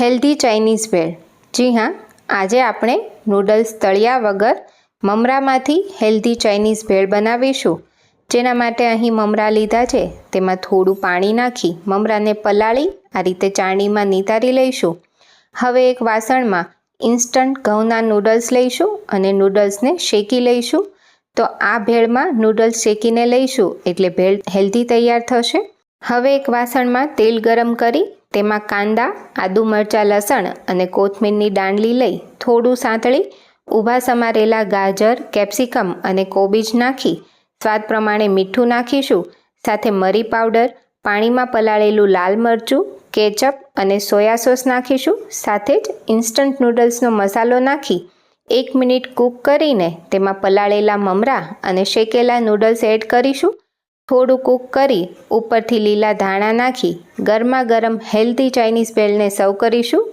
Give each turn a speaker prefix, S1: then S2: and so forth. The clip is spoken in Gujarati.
S1: હેલ્ધી ચાઇનીઝ ભેળ જી હા, આજે આપણે નૂડલ્સ તળ્યા વગર મમરામાંથી હેલ્ધી ચાઇનીઝ ભેળ બનાવીશું. જેના માટે અહીં મમરા લીધા છે. તેમાં થોડું પાણી નાખી મમરાને પલાળી આ રીતે ચાણીમાં નિતારી લઈશું. હવે એક વાસણમાં ઇન્સ્ટન્ટ ઘઉંના નૂડલ્સ લઈશું અને નૂડલ્સને શેકી લઈશું. તો આ ભેળમાં નૂડલ્સ શેકીને લઈશું એટલે ભેળ હેલ્ધી તૈયાર થશે. હવે એક વાસણમાં તેલ ગરમ કરી તેમાં કાંદા, આદુ મરચાં, લસણ અને કોથમીરની દાંડલી લઈ થોડું સાંતળી, ઊભા સમારેલા ગાજર, કેપ્સિકમ અને કોબીજ નાખી, સ્વાદ પ્રમાણે મીઠું નાખીશું. સાથે મરી પાવડર, પાણીમાં પલાળેલું લાલ મરચું કેચઅપ અને સોયા સોસ નાખીશું. સાથે જ ઇન્સ્ટન્ટ નૂડલ્સનો મસાલો નાખી એક મિનિટ કૂક કરીને તેમાં પલાળેલા મમરા અને શેકેલા નૂડલ્સ એડ કરીશું. થોડું કૂક કરી ઉપરથી લીલા ધાણા નાખી ગરમા ગરમ હેલ્ધી ચાઇનીઝ ભેળને સર્વ કરીશું.